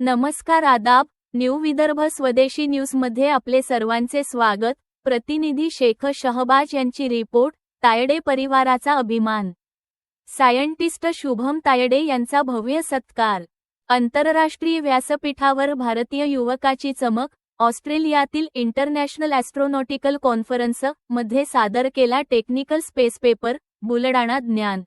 नमस्कार आदाब न्यू विदर्भ स्वदेशी न्यूजमध्ये आपले सर्वांचे स्वागत. प्रतिनिधी शेख शहबाज यांची रिपोर्ट तायडे परिवाराचा अभिमान. सायंटिस्ट शुभम तायडे यांचा भव्य सत्कार. आंतरराष्ट्रीय व्यासपीठावर भारतीय युवकाची चमक ऑस्ट्रेलियातील इंटरनॅशनल ॲस्ट्रोनॉटिकल कॉन्फरन्समध्ये सादर केला टेक्निकल स्पेस पेपर बुलडाणा ज्ञान.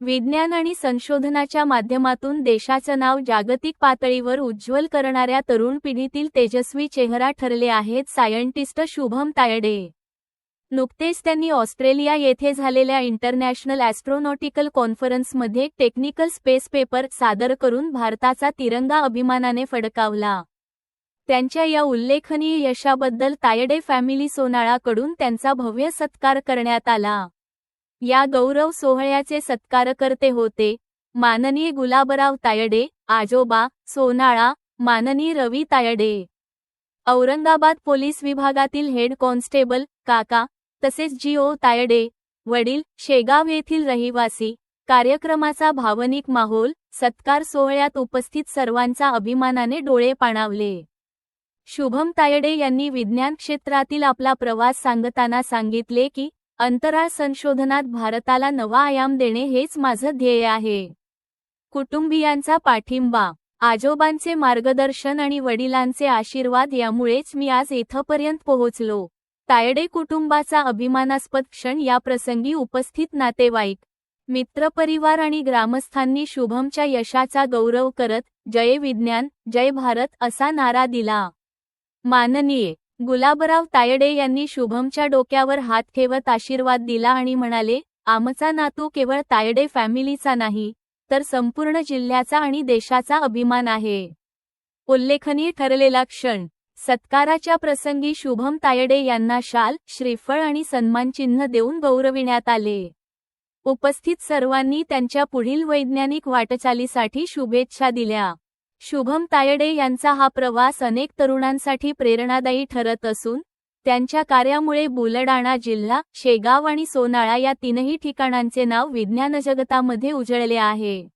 विज्ञान आणि संशोधनाच्या माध्यमातून देशाचं नाव जागतिक पातळीवर उज्ज्वल करणाऱ्या तरुण पिढीतील तेजस्वी चेहरा ठरले आहेत सायंटिस्ट शुभम तायडे. नुकतेच त्यांनी ऑस्ट्रेलिया येथे झालेल्या इंटरनॅशनल ॲस्ट्रोनॉटिकल कॉन्फरन्समध्ये टेक्निकल स्पेस पेपर सादर करून भारताचा तिरंगा अभिमानाने फडकावला. त्यांच्या या उल्लेखनीय यशाबद्दल तायडे फॅमिली सोनाळाकडून त्यांचा भव्य सत्कार करण्यात आला. या गौरव सोहळ्याचे सत्कारकर्ते होते माननीय गुलाबराव तायडे आजोबा सोनाळा माननीय रवी तायडे. औरंगाबाद पोलीस विभागातील हेड कॉन्स्टेबल काका तसेच जी ओ तायडे वडील शेगाव येथील रहिवासी कार्यक्रमाचा भावनिक माहोल सत्कार सोहळ्यात उपस्थित सर्वांचा अभिमानाने डोळे पाणावले. शुभम तायडे यांनी विज्ञान क्षेत्रातील आपला प्रवास सांगताना सांगितले की अंतराळ संशोधनात भारताला नवा आयाम देणे हेच माझं ध्येय आहे. कुटुंबियांचा पाठिंबा आजोबांचे मार्गदर्शन आणि वडिलांचे आशीर्वाद यामुळेच मी आज इथपर्यंत पोहोचलो. तायडे कुटुंबाचा अभिमानास्पद क्षण या प्रसंगी उपस्थित नातेवाईक मित्रपरिवार आणि ग्रामस्थांनी शुभमच्या यशाचा गौरव करत जय विज्ञान जय भारत असा नारा दिला. माननीय गुलाबराव तायडे यांनी शुभमच्या डोक्यावर हात ठेवत आशीर्वाद दिला आणि म्हणाले आमचा नातू केवळ तायडे फॅमिलीचा नाही तर संपूर्ण जिल्ह्याचा आणि देशाचा अभिमान आहे. उल्लेखनीय ठरलेला क्षण सत्काराच्या प्रसंगी शुभम तायडे यांना शाल श्रीफळ आणि सन्मानचिन्ह देऊन गौरविण्यात आले. उपस्थित सर्वांनी त्यांच्या पुढील वैज्ञानिक वाटचालीसाठी शुभेच्छा दिल्या. शुभम तायडे यांचा हा प्रवास अनेक तरुणांसाठी प्रेरणादायी ठरत असून त्यांच्या कार्यामुळे बुलडाणा जिल्हा शेगाव आणि सोनाळा या तीनही ठिकाणांचे नाव विज्ञान जगतामध्ये उजळले आहे.